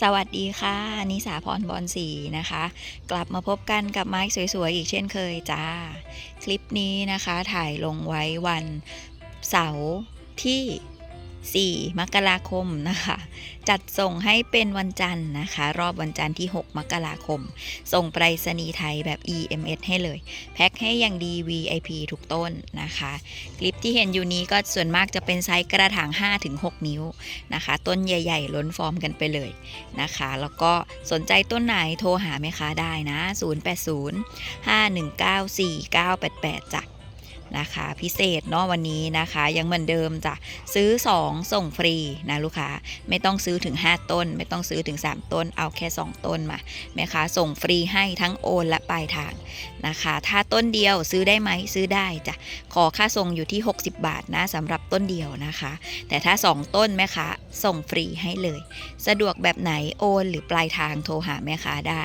สวัสดีค่ะ นิสาพรบอลสีนะคะ กลับมาพบกันกับไม้สวยๆ อีกเช่นเคยจ้า คลิปนี้นะคะถ่ายลงไว้วันเสาร์ที่ 4 มกราคมนะคะ จัดส่งให้เป็นวันจันทร์นะคะ รอบวันจันทร์ที่ 6 มกราคม ส่งไปรษณีย์ไทยแบบ EMS ให้เลย แพ็คให้อย่างดี VIP ทุกต้นนะคะ คลิปที่เห็นอยู่นี้ก็ส่วนมากจะเป็นไซส์กระถาง 5-6 นิ้วนะคะ ต้นใหญ่ ๆ ล้นฟอร์มกันไปเลยนะคะ แล้วก็สนใจต้นไหนโทรหาแม่ค้าได้นะ 080 519 4988จ้ะ นะคะ พิเศษเนาะวันนี้นะคะ ยังเหมือนเดิมจ้ะซื้อ 2 ส่งฟรีนะลูกค้าไม่ต้องซื้อถึง 5 ต้น ไม่ต้องซื้อถึง 3 ต้น เอาแค่ 2 ต้นมาแม่ค้าส่งฟรีให้ทั้งโอนและปลายทางนะคะ ถ้าต้นเดียวซื้อได้ไหมซื้อได้จ้ะขอค่าส่งอยู่ที่ 60 บาทนะสำหรับต้นเดียวนะคะ แต่ถ้า 2 ต้นแม่ค้าส่งฟรีให้เลย สะดวกแบบไหนโอนหรือปลายทางโทรหาแม่ค้าได้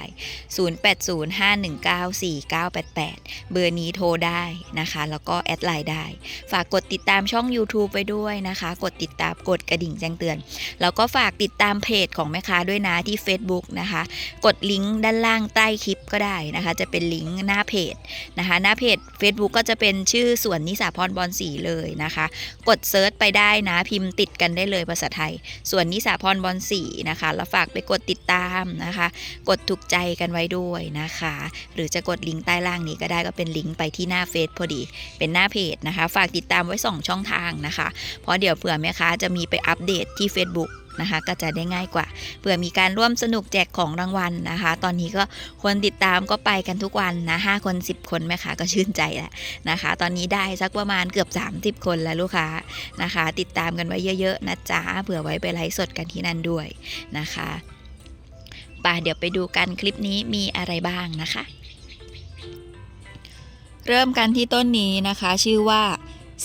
0805194988 เบอร์นี้โทรได้นะคะ แล้วก็แอดไลน์ได้ ฝากกดติดตามช่อง YouTube ไปด้วยนะคะ กดติดตามกดกระดิ่งแจ้งเตือน แล้วก็ฝากติดตามเพจของแม่ค้าด้วยนะที่ Facebook นะคะ กดลิงก์ด้านล่างใต้คลิปก็ได้นะคะ จะเป็นลิงก์หน้าเพจนะคะ หน้าเพจ Facebook ก็จะเป็นชื่อส่วนนิสาพรบอลสีเลยนะคะ กดเซิร์ชไปได้นะพิมพ์ติดกันได้เลยภาษาไทย ส่วนนิสาพรบอลสีนะคะ แล้วฝากไปกดติดตามนะคะ กดถูกใจกันไว้ด้วยนะคะ หรือจะกดลิงก์ใต้ล่างนี้ก็ได้ก็เป็นลิงก์ไปที่หน้าเฟซพอดีเป็นหน้าเพจนะคะ ฝากติดตามไว้ 2 ช่องทางนะคะ เพราะเดี๋ยวเผื่อแม่ค้าจะมีไปอัปเดตที่ Facebook นะคะก็จะได้ง่ายกว่าเผื่อมีการร่วมสนุกแจกของรางวัลนะคะ ตอนนี้ก็คนติดตามก็ไปกันทุกวันนะ5คน 10 คนแม่ค้าก็ชื่นใจแล้วนะคะ ตอนนี้ได้สักประมาณเกือบ 30 คนแล้วลูกค้านะคะ ติดตามกันไว้เยอะๆนะจ๊ะเผื่อไว้ไปไลฟ์สดกันที่นั่นด้วยนะคะป่ะเดี๋ยวไปดูกันคลิปนี้มีอะไรบ้างนะคะ เริ่มกันที่ต้นนี้นะคะ ชื่อว่า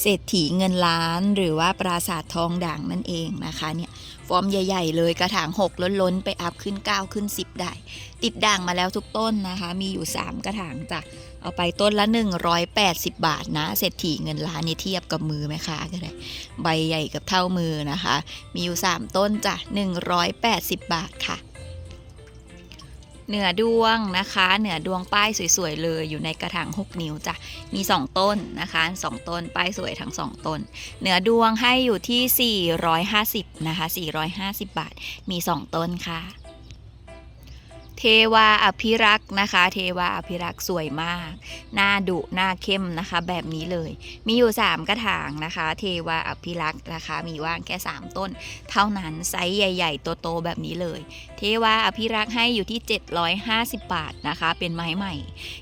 เศรษฐีเงินล้านหรือว่าปราสาททองด่างนั่นเองนะคะเนี่ยฟอร์มใหญ่ ๆ เลยกระถาง6ล้นๆ ไปอัพขึ้น 9 ขึ้น 10 ได้ ติดด่างมาแล้วทุกต้นนะคะ มีอยู่ 3 กระถางจ้ะเอาไปต้นละ 180 บาทนะเศรษฐีเงินล้านนี่เทียบกับมือไหมคะก็ได้ใบใหญ่กับเท่ามือนะคะ มีอยู่ 3 ต้นจ้ะ180 บาทค่ะ เหนือดวงนะคะ เหนือดวงป้ายสวยๆเลยอยู่ในกระถาง6 นิ้วจ้ะมี 2 ต้นนะคะ2ต้นป้ายสวยทั้ง 2 ต้น เหนือดวงให้อยู่ที่ 450นะคะ450 บาท มี 2 ต้นค่ะ เทวาอภิรักษ์นะคะ เทวาอภิรักษ์สวยมาก หน้าดุหน้าเข้มนะคะ แบบนี้เลย มีอยู่ 3 กระถางนะคะ เทวาอภิรักษ์นะคะ มีว่างแค่ 3 ต้น เท่านั้นไซส์ใหญ่ๆ โตๆแบบนี้เลย เทวาอภิรักษ์ให้อยู่ที่ 750 บาทนะคะ เป็นไม้ใหม่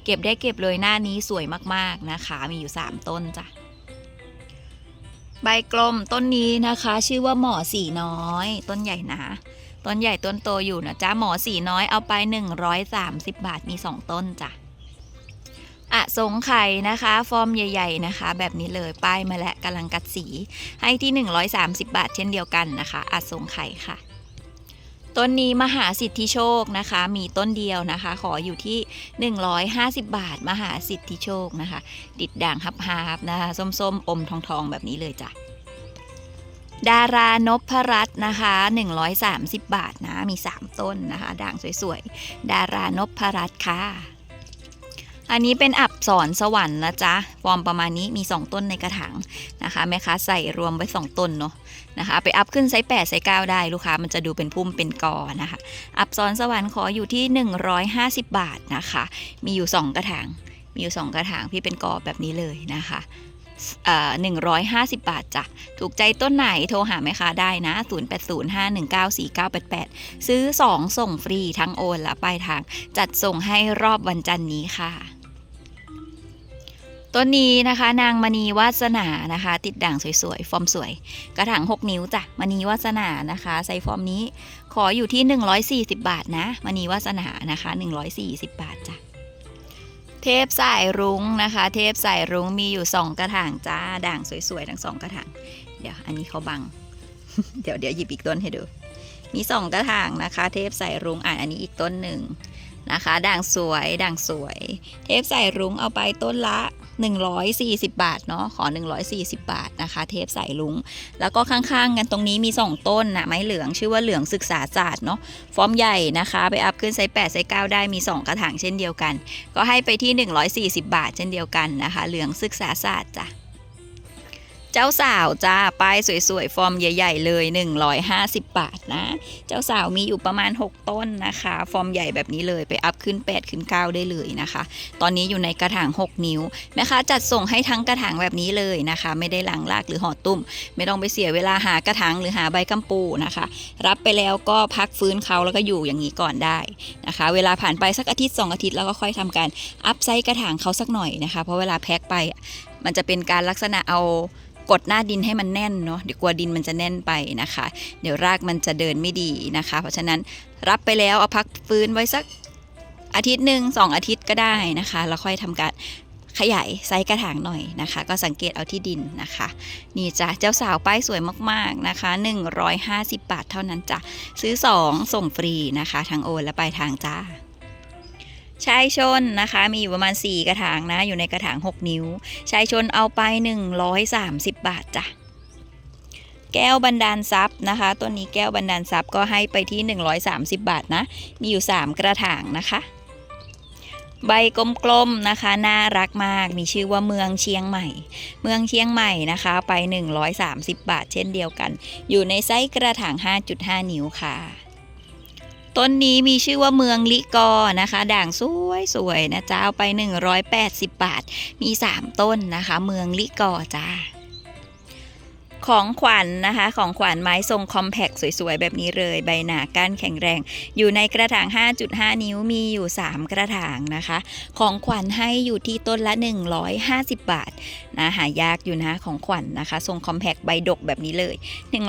เก็บได้เก็บเลยหน้านี้สวยมากๆนะคะ มีอยู่ 3 ต้นจ้ะใบกลมต้นนี้นะคะ ชื่อว่าหมอสีน้อย ต้นใหญ่นะ ต้นใหญ่ต้นโตอยู่นะจ๊ะหมอสีน้อยเอาไป 130 บาทมี 2 ต้นจ้ะอะสงไข่นะคะ ฟอร์มใหญ่ ๆนะคะ แบบนี้เลยป้ายมาแล้วกำลังกัดสีให้ที่ 130 บาทเช่นเดียวกันนะคะอะสงไข่ค่ะ ต้นนี้มหาสิทธิโชคนะคะ มีต้นเดียวนะคะ ขออยู่ที่ 150 บาท มหาสิทธิโชคนะคะ ติดด่างฮับฮาบนะคะส้มๆอมทองๆแบบนี้เลยจ้ะ ดารานพรัตน์นะคะ 130 บาทนะ มี 3 ต้นนะคะ ด่างสวยๆ ดารานพรัตน์ค่ะ อันนี้เป็นอับสอนสวรรค์นะจ๊ะ ฟอร์มประมาณนี้มี 2 ต้นในกระถางนะคะแม่ค้าใส่รวมไว้ 2 ต้นเนาะนะคะ ไปอัพขึ้นไซส์8ไซส์9ได้ลูกค้า มันจะดูเป็นพุ่มเป็นกอนะคะ อับสอนสวรรค์ขออยู่ที่ 150 บาทนะคะ มีอยู่ 2 กระถาง มีอยู่ 2 กระถางที่เป็นกอแบบนี้เลยนะคะ หนึ่งร้อยห้าสิบบาทจ้ะ ถูกใจต้นไหนโทรหาแม่ค้าได้นะ 0805194988 ซื้อ 2 ส่งฟรีทั้งโอนและปลายทาง จัดส่งให้รอบวันจันทร์นี้ค่ะต้นนี้นะคะ นางมณีวาสนานะคะ ติดด่างสวยๆ ฟอร์มสวย กระถาง6 นิ้วจ้ะมณีวาสนานะคะไซส์ฟอร์มนี้ขออยู่ที่ 140 บาทนะมณีวาสนานะคะ 140 บาทจ้ะ เทพสายรุ้งนะคะ เทพสายรุ้งมีอยู่2กระถางจ้า ด่างสวยๆทั้งสองกระถาง เดี๋ยวอันนี้เขาบัง เดี๋ยวเดี๋ยวหยิบอีกต้นให้ดู มี2กระถางนะคะ เทพสายรุ้งอ่านอันนี้อีกต้นหนึ่งนะคะ ด่างสวย ด่างสวย เทพสายรุ้งเอาไปต้นละ 140 บาทเนาะขอ 140 บาทนะคะ เทปสายลุง แล้วก็ข้างๆกันตรงนี้มี 2 ต้นนะไม้เหลืองชื่อว่าเหลืองศึกษาศาสตร์เนาะฟอร์มใหญ่นะคะ ไปอัพขึ้นไซส์8ไซส์9ได้มี 2 กระถางเช่นเดียวกัน ก็ให้ไปที่ 140 บาทเช่นเดียวกันนะคะ เหลืองศึกษาศาสตร์จ้ะ เจ้าสาวจ้าป้ายสวยๆ ฟอร์มใหญ่ ๆ เลย 150 บาทนะ เจ้าสาวมีอยู่ประมาณ 6 ต้นนะคะ ฟอร์มใหญ่แบบนี้เลยไปอัพขึ้น 8 ขึ้น 9 ได้เลยนะคะ ตอนนี้อยู่ในกระถาง 6 นิ้วแม่ค้าจัดส่งให้ทั้งกระถางแบบนี้เลยนะคะ ไม่ได้หลังลากหรือห่อตุ้ม ไม่ต้องไปเสียเวลาหากระถางหรือหาใบกัมปูนะคะ รับไปแล้วก็พักฟื้นเขาแล้วก็อยู่อย่างนี้ก่อนได้นะคะ เวลาผ่านไปสักอาทิตย์ 2 อาทิตย์แล้วก็ค่อยทำการอัพไซส์กระถางเขาสักหน่อยนะคะ เพราะเวลาแพ็คไปมันจะเป็นการลักษณะเอา กดหน้าดินให้มันแน่นเนาะเดี๋ยวกลัวดินมันจะแน่นไปนะคะ เดี๋ยวรากมันจะเดินไม่ดีนะคะ เพราะฉะนั้นรับไปแล้วเอาพักฟื้นไว้สักอาทิตย์หนึ่งสองอาทิตย์ก็ได้นะคะแล้วค่อยทำการขยายไซส์กระถางหน่อยนะคะ ก็สังเกตเอาที่ดินนะคะ นี่จ้ะเจ้าสาวป้ายสวยมากๆนะคะ 150 บาทเท่านั้นจ้ะซื้อ 2 ส่งฟรีนะคะทางโอนและปลายทางจ้า ชายชนนะคะมีอยู่ประมาณ 4 กระถางนะ อยู่ในกระถาง 6 นิ้ว ชายชนเอาไป 130 บาทจ้ะ แก้วบันดาลทรัพย์นะคะต้นนี้แก้วบันดาลทรัพย์ก็ให้ไปที่ 130 บาทนะ มีอยู่ 3 กระถางนะคะ ใบกลมๆนะคะ น่ารักมาก มีชื่อว่าเมืองเชียงใหม่ เมืองเชียงใหม่นะคะไป 130 บาท เช่นเดียวกัน อยู่ในไซส์กระถาง 5.5 นิ้วค่ะ ต้นนี้มีชื่อว่าเมืองลิกอนะคะ ด่างสวยสวยๆนะจ้าเอาไป 180 บาท มี 3 ต้นนะคะ เมืองลิกอจ้าของขวัญนนะคะ ของขวัญไม้ทรงคอมแพคสวยๆ แบบนี้เลย ใบหนาก้านแข็งแรง อยู่ในกระถาง 5.5 นิ้วมีอยู่ 3 กระถางนะคะ ของขวัญให้อยู่ที่ต้นละ 150 บาทนะหายากอยู่นะของขวัญนะคะ ทรงคอมแพคใบดกแบบนี้เลย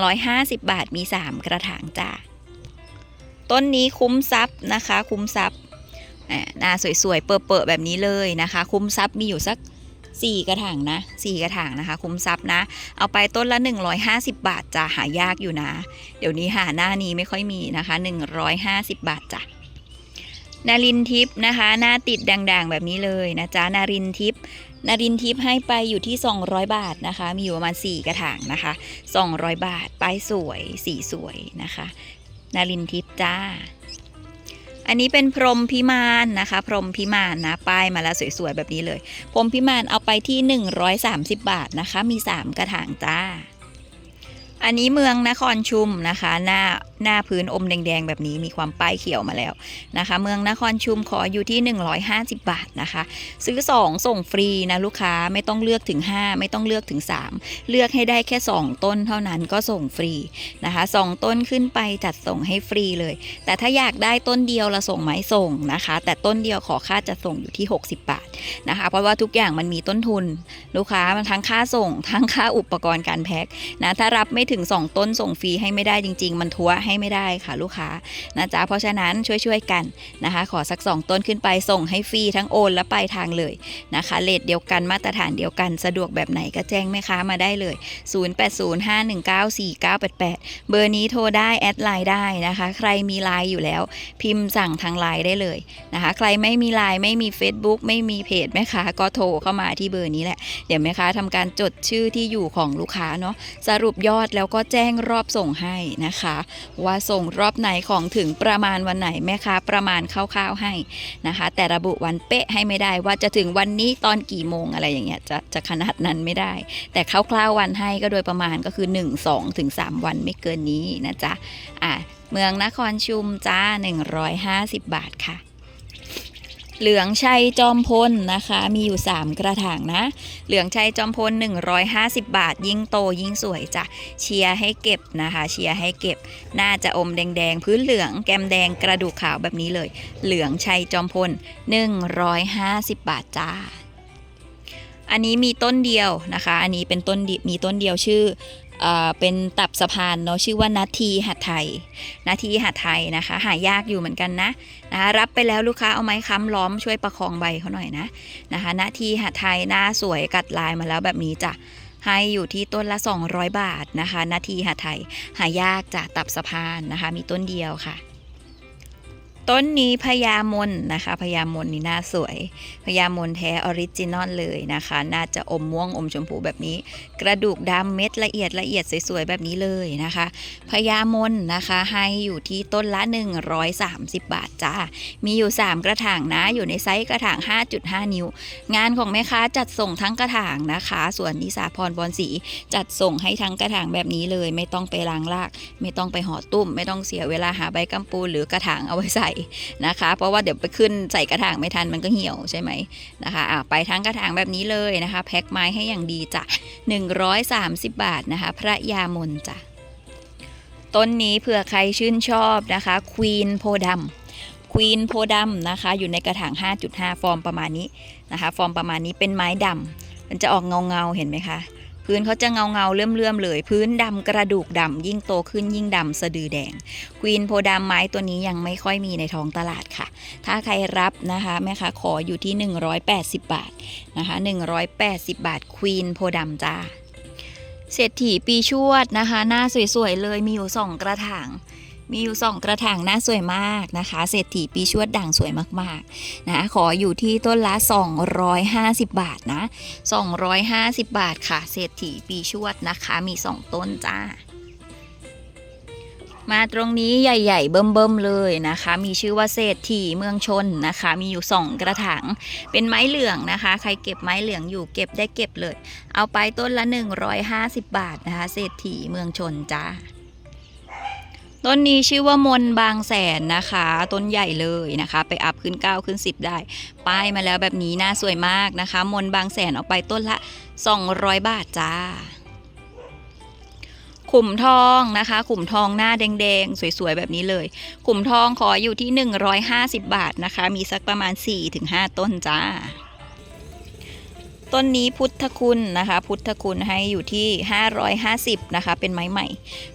150 บาทมี 3 กระถางจ้า ต้นนี้คุ้มทรัพย์นะคะ คุ้มทรัพย์อ่าหน้าสวยๆ เปิดๆแบบนี้เลยนะคะ คุ้มทรัพย์มีอยู่สัก4กระถางนะ4กระถางนะคะ คุ้มทรัพย์นะ เอาไปต้นละ 150 บาทจะหายากอยู่นะ เดี๋ยวนี้หาหน้านี้ไม่ค่อยมีนะคะ 150 บาทจ้ะนารินทิพย์นะคะ หน้าติดด่างๆ แบบนี้เลยนะจ๊ะนารินทิพย์นารินทิพย์ให้ไปอยู่ที่ 200 บาทนะคะ มีอยู่ประมาณ 4 กระถางนะคะ 200 บาทป้ายสวยสีสวยนะคะ นารินทิพย์จ้า อันนี้เป็นพรหมพิมานนะคะ พรหมพิมานนะ ป้ายมาแล้วสวยๆ แบบนี้เลย พรหมพิมานเอาไปที่ 130 บาทนะคะ มี 3 กระถางจ้า อันนี้เมืองนครชุมนะคะ หน้า หน้าพื้นอมแดงๆ แบบนี้มีความป้ายเขียวมาแล้วนะคะ เมืองนครชุมขออยู่ที่ 150 บาทนะคะ ซื้อ 2 ส่งฟรีนะลูกค้าไม่ต้องเลือกถึง 5 ไม่ต้องเลือกถึง 3 เลือกให้ได้แค่ 2 ต้นเท่านั้นก็ส่งฟรีนะคะสองต้นขึ้นไปจัดส่งให้ฟรีเลย แต่ถ้าอยากได้ต้นเดียวเราส่งไหมส่งนะคะ แต่ต้นเดียวขอค่าจัดส่งอยู่ที่ 60 บาทนะคะ เพราะว่าทุกอย่างมันมีต้นทุน ลูกค้ามันทั้งค่าส่ง ทั้งค่าอุปกรณ์การแพ็คนะถ้ารับไม่ถึง 2 ต้นส่งฟรีให้ไม่ได้จริง ๆ มันทัวให้ไม่ได้ค่ะลูกค้านะจ๊ะเพราะฉะนั้นช่วยๆกันนะคะ ขอสัก 2 ต้นขึ้นไปส่งให้ฟรีทั้งโอนและปลายทางเลยนะคะเลทเดียวกันมาตรฐานเดียวกันสะดวกแบบไหนก็แจ้งแม่ค้ามาได้เลย 0805194988 เบอร์นี้โทรได้แอดไลน์ได้นะคะ ใครมีไลน์อยู่แล้ว พิมพ์สั่งทางไลน์ได้เลยนะคะ ใครไม่มีไลน์ไม่มี Facebook ไม่มีเพจแม่ค้าก็โทรเข้ามาที่เบอร์นี้แหละเดี๋ยวแม่ค้าทำการจดชื่อที่อยู่ของลูกค้าเนาะสรุปยอดแล้วก็แจ้งรอบส่งให้นะคะว่าส่งรอบไหนของถึงประมาณวันไหนแม่ค้าประมาณคร่าวๆให้นะคะ แต่ระบุวันเป๊ะให้ไม่ได้ว่าจะถึงวันนี้ตอนกี่โมงอะไรอย่างเงี้ยจะจะขนาดนั้นไม่ได้ แต่คร่าวๆวันให้ก็โดยประมาณก็คือ 1 2ถึง3วันไม่เกินนี้นะจ๊ะอะเมืองนครชุมจ้า 150 บาทค่ะ เหลืองชัยจอมพลนะคะ มีอยู่ 3 กระถางนะ เหลืองชัยจอมพล 150 บาท ยิ่งโตยิ่งสวยจ้ะเชียร์ให้เก็บนะคะ เชียร์ให้เก็บ น่าจะอมแดงๆ พื้นเหลืองแก้มแดงกระดูกขาวแบบนี้เลย เหลืองชัยจอมพล 150 บาทจ้าอันนี้มีต้นเดียวนะคะ อันนี้เป็นต้นมีต้นเดียวชื่อ เป็นตับสะพานเนาะชื่อว่านาทีหัดไทย นาทีหัดไทยนะคะ หายากอยู่เหมือนกันนะนะคะรับไปแล้วลูกค้าเอาไม้ค้ำล้อมช่วยประคองใบเขาหน่อยนะนะคะ นาทีหัดไทยหน้าสวยกัดลายมาแล้วแบบนี้จ้ะให้อยู่ที่ต้นละ 200 บาทนะคะ นาทีหัดไทยหายากจากตับสะพานนะคะ มีต้นเดียวค่ะ ต้นนี้พญามนนะคะพญามนนี่น่าสวยพญามนแท้ออริจินอลเลยนะคะ น่าจะอมม่วงอมชมพูแบบนี้ กระดูกดำเม็ดละเอียดละเอียดสวยๆแบบนี้เลยนะคะพญามนนะคะให้อยู่ที่ต้นละ 130 บาทจ้ามีอยู่ 3 กระถางนะ อยู่ในไซส์กระถาง 5.5 นิ้ว งานของแม่ค้าจัดส่งทั้งกระถางนะคะ ส่วนนิสาพรบอลสีจัดส่งให้ทั้งกระถางแบบนี้เลย ไม่ต้องไปล้างราก ไม่ต้องไปห่อตุ้ม ไม่ต้องเสียเวลาหาใบกัมปูหรือกระถางเอาไว้ใส่นะคะ เพราะว่าเดี๋ยวไปขึ้นใส่กระถางไม่ทันมันก็เหี่ยวใช่ไหมนะคะอะไปทั้งกระถางแบบนี้เลยนะคะ แพ็คไม้ให้อย่างดีจ้ะ130 บาทนะคะ พระยามนจ้ะต้นนี้เผื่อใครชื่นชอบนะคะควีนโพดำควีนโพดำนะคะ อยู่ในกระถาง 5.5 ฟอร์มประมาณนี้นะคะ ฟอร์มประมาณนี้เป็นไม้ดำมันจะออกเงาเงาเห็นไหมคะ พื้นเขาจะเงาเงาเลื่อมเลื่อมเลย พื้นดำกระดูกดำยิ่งโตขึ้นยิ่งดำสะดือแดงควีนโพดำไม้ตัวนี้ยังไม่ค่อยมีในท้องตลาดค่ะ ถ้าใครรับนะคะแม่ค้าขออยู่ที่ 180 บาทนะคะ180 บาทควีนโพดำจ้าเศรษฐีปีชวดนะคะ หน้าสวยๆเลยมีอยู่สองกระถาง มีอยู่สองกระถางน้าสวยมากนะคะ เศรษฐีปีชวดด่างสวยมากๆนะขออยู่ที่ต้นละ 250 บาทนะ 250 บาทค่ะ เศรษฐีปีชวดนะคะ มี 2 ต้นจ้า มาตรงนี้ใหญ่ๆ เบิ่มๆเลยนะคะ มีชื่อว่าเศรษฐีเมืองชนนะคะ มีอยู่ 2 กระถาง เป็นไม้เหลืองนะคะ ใครเก็บไม้เหลืองอยู่เก็บได้เก็บเลย เอาไปต้นละ 150 บาทนะคะ เศรษฐีเมืองชนจ้า ต้นนี้ชื่อว่ามนบางแสนนะคะ ต้นใหญ่เลยนะคะ ไปอัพขึ้น 9 ขึ้น 10 ได้ ป้ายมาแล้วแบบนี้น่าสวยมากนะคะ มนบางแสนเอาไปต้นละ 200 บาทจ้า ขุมทองนะคะ ขุมทองหน้าแดงๆ สวยๆ แบบนี้เลย ขุมทองขออยู่ที่ 150 บาทนะคะ มีสักประมาณ 4-5 ต้นจ้า ต้นนี้พุทธคุณนะคะ พุทธคุณให้อยู่ที่ 550 นะคะ เป็นไม้ใหม่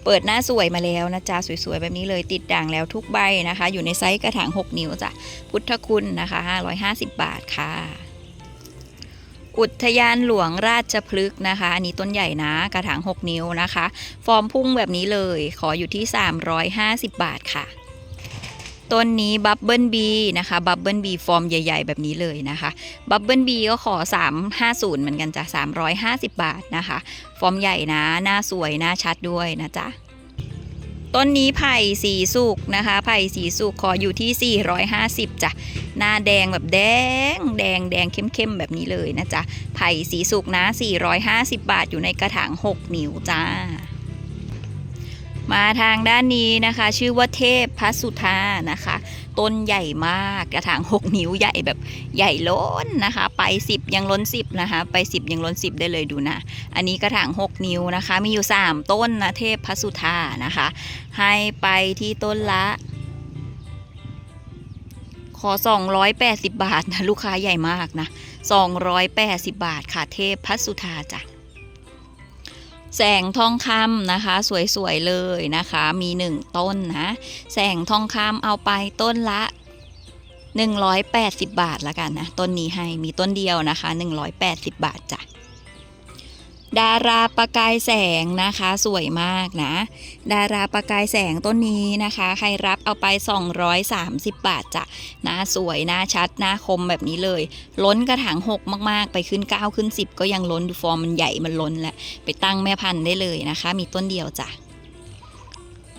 เปิดหน้าสวยมาแล้วนะจ๊ะสวยๆ แบบนี้เลยติดด่างแล้วทุกใบนะคะ อยู่ในไซส์กระถาง 6 นิ้วจ้ะพุทธคุณนะคะ 550 บาทค่ะ อุทยานหลวงราชพฤกษ์นะคะ อันนี้ต้นใหญ่นะกระถาง 6 นิ้วนะคะ ฟอร์มพุ่งแบบนี้เลย ขออยู่ที่ 350 บาทค่ะ ต้นนี้บับเบิลบีนะคะบับเบิลบีฟอร์มใหญ่ ๆ แบบนี้เลยนะคะบับเบิลบีก็ขอ 350 เหมือนกันจ้ะ350 บาทนะคะ ฟอร์มใหญ่นะ หน้าสวย หน้าชัดด้วยนะจ๊ะต้นนี้ไผ่สีสุกนะคะ ไผ่สีสุกขออยู่ที่ 450จ้ะหน้าแดงแบบแดง แดงแดงเข้มๆแบบนี้เลยนะจ๊ะไผ่สีสุกนะ 450 บาทอยู่ในกระถาง 6 นิ้วจ้า มาทางด้านนี้นะคะ ชื่อว่าเทพพัสุธานะคะ ต้นใหญ่มากกระถาง 6 นิ้วใหญ่แบบใหญ่ล้นนะคะ ไป 10 ยังล้น 10 นะคะ ไป 10 ยังล้น 10 ได้เลยดูนะ อันนี้กระถาง 6 นิ้วนะคะ มีอยู่ 3 ต้นนะเทพพัสุธานะคะ ให้ไปที่ต้นละขอ 280 บาทนะ ลูกค้าใหญ่มากนะ 280 บาทค่ะเทพพัสุธาจ้ะ แสงทองคำนะคะ สวยๆเลยนะคะ มีหนึ่งต้นนะ แสงทองคำเอาไปต้นละ 180 บาทละกันนะ ต้นนี้ให้มีต้นเดียวนะคะ 180 บาทจ้ะ ดาราประกายแสงนะคะ สวยมากนะ ดาราประกายแสงต้นนี้นะคะ ใครรับเอาไป 230 บาทจ้ะหน้าสวยหน้าชัดหน้าคมแบบนี้เลย ล้นกระถาง6มากๆ ไปขึ้น 9 ขึ้น 10 ก็ยังล้นดูฟอร์มมันใหญ่มันล้นแหละไปตั้งแม่พันธุ์ได้เลยนะคะ มีต้นเดียวจ้ะ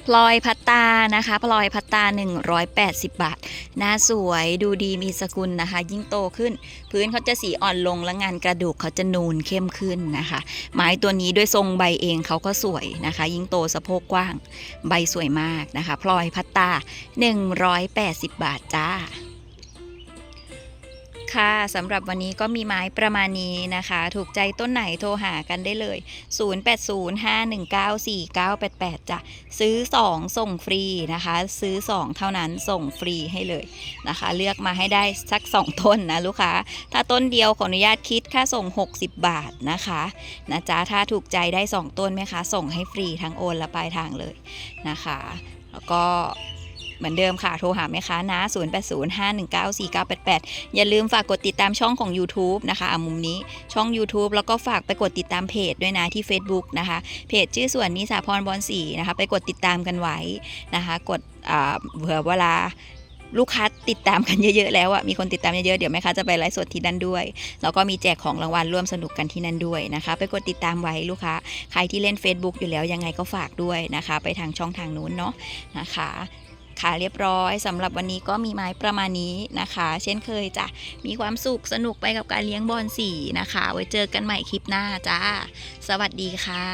พลอยพัตตานะคะพลอยพัตตา 180 บาท หน้าสวยดูดีมีสกุลนะคะ ยิ่งโตขึ้น พื้นเขาจะสีอ่อนลงและงานกระดูกเขาจะนูนเข้มขึ้นนะคะ ไม้ตัวนี้ด้วยทรงใบเองเขาก็สวยนะคะ ยิ่งโตสะโพกกว้าง ใบสวยมากนะคะ พลอยพัตตา 180 บาทจ้า ค่ะสำหรับวันนี้ก็มีไม้ประมาณนี้นะคะ ถูกใจต้นไหนโทรหากันได้เลย 0805194988จ้ะซื้อ 2 ส่งฟรีนะคะ ซื้อ 2 เท่านั้นส่งฟรีให้เลยนะคะ เลือกมาให้ได้สัก 2 ต้นนะลูกค้า ถ้าต้นเดียวขออนุญาตคิดค่าส่ง 60 บาทนะคะนะจ๊ะถ้าถูกใจได้ 2 ต้นไหมคะ ส่งให้ฟรีทั้งโอนและปลายทางเลยนะคะ แล้วก็ เหมือนเดิมค่ะ โทรหาแม่ค้านะ 0805194988 อย่าลืมฝากกดติดตามช่องของ YouTube นะคะอมุมนี้ช่อง YouTube แล้วก็ฝากไปกดติดตามเพจด้วยนะที่ Facebook นะคะ เพจชื่อส่วนนิสาพรบอลสีนะคะ ไปกดติดตามกันไว้นะคะ กดเผื่อเวลาลูกค้าติดตามกันเยอะ ๆ แล้วอะมีคนติดตามเยอะๆ เดี๋ยวแม่ค้าจะไปไลฟ์สดที่นั่นด้วย แล้วก็มีแจกของรางวัลร่วมสนุกกันที่นั่นด้วยนะคะ ไปกดติดตามไว้ลูกค้า ใครที่เล่น Facebook อยู่แล้วยังไงก็ฝากด้วยนะคะ ไปทางช่องทางนู้นเนาะนะคะ ค่ะเรียบร้อยสำหรับวันนี้ก็มีไม้ประมาณนี้นะคะ เช่นเคยจ้ะมีความสุขสนุกไปกับการเลี้ยงบอลสีนะคะ ไว้เจอกันใหม่คลิปหน้าจ้า สวัสดีค่ะ